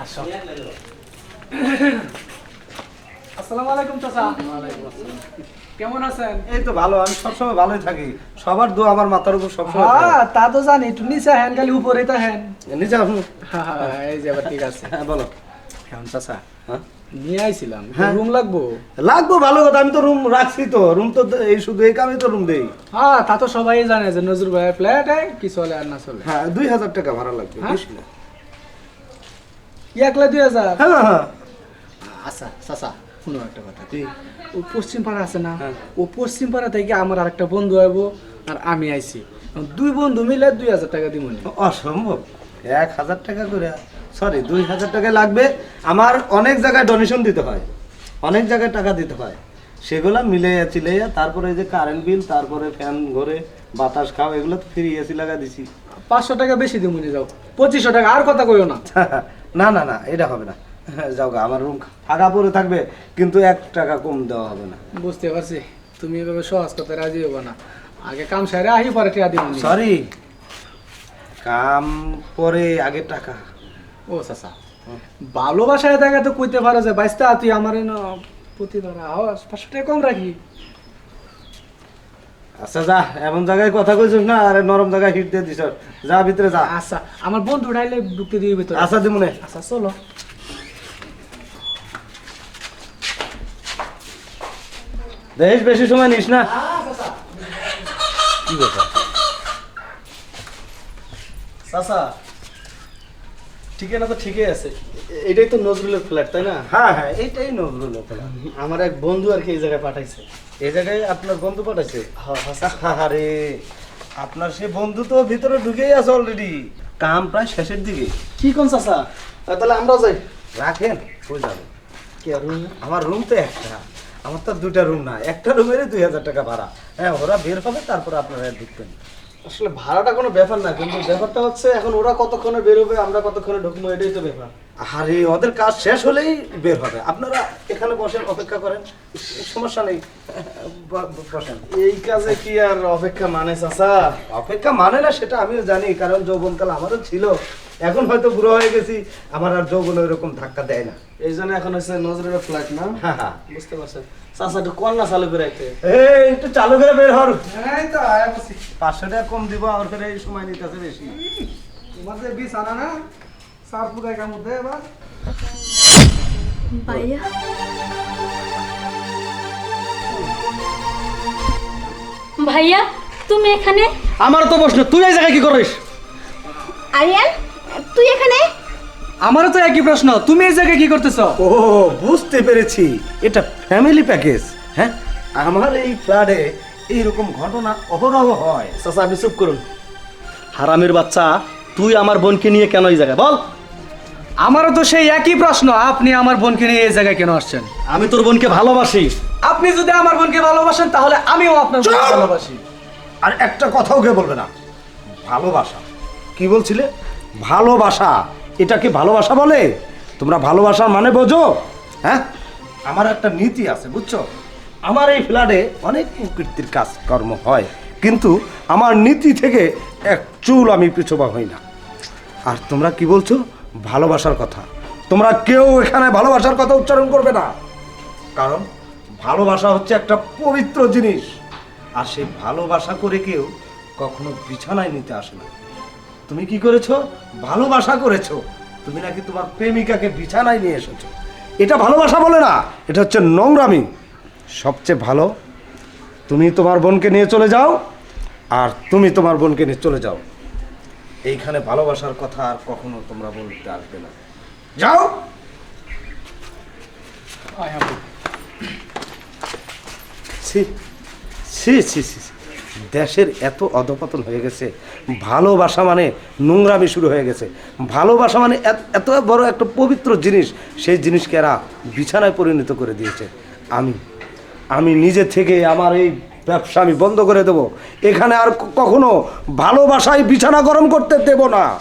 আসো। আসসালামু আলাইকুম চাচা। কেমন আছেন? এই তো ভালো আমি সবসময় ভালোই থাকি। সবার দোয়া আমার মাথার উপর সবসময় হ্যাঁ তা তো জানি একটু নিচে হ্যান খালি উপরে তা হ্যান নিচে আসুন। এই যে এবার ঠিক আছে। হ্যাঁ বলো। কেমন চাচা? হ্যাঁ? নিয়ে আইছিলাম। হ্যাঁ। রুম লাগবো? লাগবো ভালো কথা আমি তো রুম রাখছি তো। রুম তো এই শুধু এই কামে তো রুম দেই। হ্যাঁ তা তো সবাই জানে যে নজরুল ভাইয়ের ফ্ল্যাট কি চলে আর না চলে। হ্যাঁ দুই হাজার টাকা ভাড়া লাগবে হ্যাঁ? একলা দুই হাজার। হ্যাঁ হ্যাঁ। আচ্ছা চাচা শুনো একটা কথা? ও পশ্চিম পাড়া আছে না? হ্যাঁ। ও পশ্চিম পাড়া থেকে আমার আরেকটা বন্ধু আইব আর আমি আইছি। দুই বন্ধু মিলে দুই হাজার টাকা দিব অসম্ভব। এক হাজার টাকা করে সরি দুই হাজার টাকা লাগবে। আমার অনেক জায়গায় ডোনেশন দিতে হয়। অনেক জায়গায় টাকা দিতে হয়। সেগুলো মিলাইয়া চিলাইয়া তারপরে এই যে কারেন্ট বিল তারপরে ফ্যান ঘরে বাতাস খাও এগুলো তো ফ্রি এসি লাগা দিছি। পাঁচশো টাকা বেশি দিব যাও। পঁচিশশো টাকা আর কথা কইও না। না না না এটা হবে না। যাও গা আমার রুম ফাঁকা পড়ে থাকবে কিন্তু এক টাকা কম দেওয়া হবে না। বুঝতে পারছি। তুমি এভাবে সহজ কথা রাজি হব না। আগে কাম সারে আহি পরে টিয়া দিব সরি কাম পরে আগে টাকা। ও চাচা। ভালোবাসায় দেখা তো কইতে পারো যে বাইসটা তুই আমার প্রতিবার আওয়াজ পাঁচশো টাকা কম রাখি আচ্ছা যা এমন জায়গায় কথা কইছিস না আরে নরম জায়গায় হিট দিয়ে দিছ যা ভিতরে যা। আচ্ছা আমার বন্ধু ডাইলে ঢুকতে দিবি ভিতরে। আচ্ছা দিমুনে আচ্ছা চলো। দেখিস বেশি সময় নিস না। কি কথা চাচা ঠিকানা তো ঠিকই আছে। এটাই তো নজরুলের ফ্ল্যাট তাই না? হ্যাঁ হ্যাঁ এইটাই নজরুল খেলা আমার এক বন্ধু আর কি এই জায়গায় পাঠাইছে। এই জায়গায় আপনার বন্ধু পাঠাইছে। আরে আপনার সে বন্ধু তো ভিতরে ঢুকেই আছে অলরেডি কাম প্রায় শেষের দিকে। কি কোন চাচা? তাহলে আমরাও যাই। রাখেন কই যাবেন? কি আর আমার রুম তো একটা। আমার তো দুটা রুম না একটা রুমেরই দুই হাজার টাকা ভাড়া। হ্যাঁ ওরা বের হবে তারপর আপনারা ঢুকবেন। আসলে ভাড়াটা কোনো ব্যাপার না কিন্তু ব্যাপারটা হচ্ছে এখন ওরা কতক্ষণে বেরোবে আমরা কতক্ষণে ঢুকবো এটাই তো ব্যাপার। আরে ওদের কাজ শেষ হলেই বের হবে। আপনারা এখানে বসেন অপেক্ষা করেন। সমস্যা নেই। বসেন। এই কাজে কি আর অপেক্ষা মানে চাচা? অপেক্ষা মানে না সেটা আমিও জানি কারণ যৌবনকাল আমারও ছিল। এখন হয়তো বুড়ো হয়ে গেছি আমার আর যৌবন এরকম ধাক্কা দেয় না। এই জন্য এখন হচ্ছে নজরুলের ফ্ল্যাট না? হ্যাঁ, হ্যাঁ। বুঝতে পারছেন। চাচা একটু কন্যা চালু করে এই একটু চালু করে বের হর এই তো আয়া বসি। পাঁচশো টাকা কম দিব আর ফের এই সময় নিতেছে বেশি। তোমার যে বিষ আনা না? সার পুরাই এবার। ভাইয়া? ভাইয়া তুমি এখানে? আমার তো প্রশ্ন তুই এই জায়গায় কি করিস? আরিয়ান তুই এখানে? আমারও তো একই প্রশ্ন তুমি এই জায়গায় কি করতেছ? ও বুঝতে পেরেছি। এটা ফ্যামিলি প্যাকেজ হ্যাঁ? আমার এই ফ্ল্যাটে এইরকম ঘটনা অহরহ হয়। চাচা আপনি চুপ করুন। হারামের বাচ্চা তুই আমার বোনকে নিয়ে কেন এই জায়গায়? বল। আমারও তো সেই একই প্রশ্ন আপনি আমার বোনকে নিয়ে এই জায়গায় কেন আসছেন? আমি তোর বোনকে ভালোবাসি। আপনি যদি আমার বোনকে ভালোবাসেন তাহলে আমিও আপনার বোনকে ভালোবাসি। আর একটা কথাও কে বলবে না? ভালোবাসা। কি বলছিলে? ভালোবাসা। এটা কি ভালোবাসা বলে? তোমরা ভালোবাসার মানে বোঝো? হ্যাঁ? আমার একটা নীতি আছে, বুঝছ? আমার এই ফ্ল্যাটে অনেক প্রকৃতির কাজকর্ম হয়, কিন্তু আমার নীতি থেকে এক চুল আমি পিছুবা হই না। আর তোমরা কি বলছো? ভালোবাসার কথা। তোমরা কেউ এখানে ভালোবাসার কথা উচ্চারণ করবে না। কারণ ভালোবাসা হচ্ছে একটা পবিত্র জিনিস। আর সেই ভালোবাসা করে কেউ কখনো বিছানায় নিতে আসে না। তুমি কি করেছ? ভালোবাসা করেছ। তুমি নাকি তোমার প্রেমিকাকে বিছানায় নিয়ে এসেছ। এটা ভালোবাসা বলে না এটা হচ্ছে নোংরামি। সবচেয়ে ভালো তুমি তোমার বোনকে নিয়ে চলে যাও আর তুমি তোমার বোনকে নিয়ে চলে যাও। এইখানে ভালোবাসার কথা আর কখনো তোমরা বলতে আসবে না। যাও! ছি ছি ছি ছি। দেশের এত অধপতন হয়ে গেছে। ভালোবাসা মানে নোংরামি শুরু হয়ে গেছে। ভালোবাসা মানে এত- বড় একটা পবিত্র জিনিস, সেই জিনিসকে এরা বিছানায় পরিণত করে দিয়েছে। আমি আমি নিজে থেকে আমার এই ব্যবসা আমি বন্ধ করে দেব। এখানে আর কখনো ভালোবাসায় বিছানা গরম করতে দেব না।